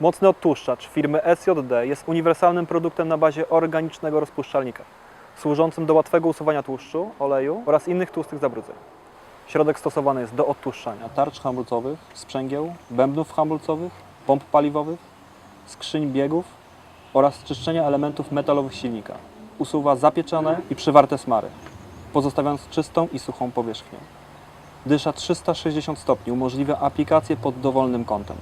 Mocny odtłuszczacz firmy SJD jest uniwersalnym produktem na bazie organicznego rozpuszczalnika, służącym do łatwego usuwania tłuszczu, oleju oraz innych tłustych zabrudzeń. Środek stosowany jest do odtłuszczania tarcz hamulcowych, sprzęgieł, bębnów hamulcowych, pomp paliwowych, skrzyń biegów oraz czyszczenia elementów metalowych silnika. Usuwa zapieczone i przywarte smary, pozostawiając czystą i suchą powierzchnię. Dysza 360 stopni, umożliwia aplikację pod dowolnym kątem.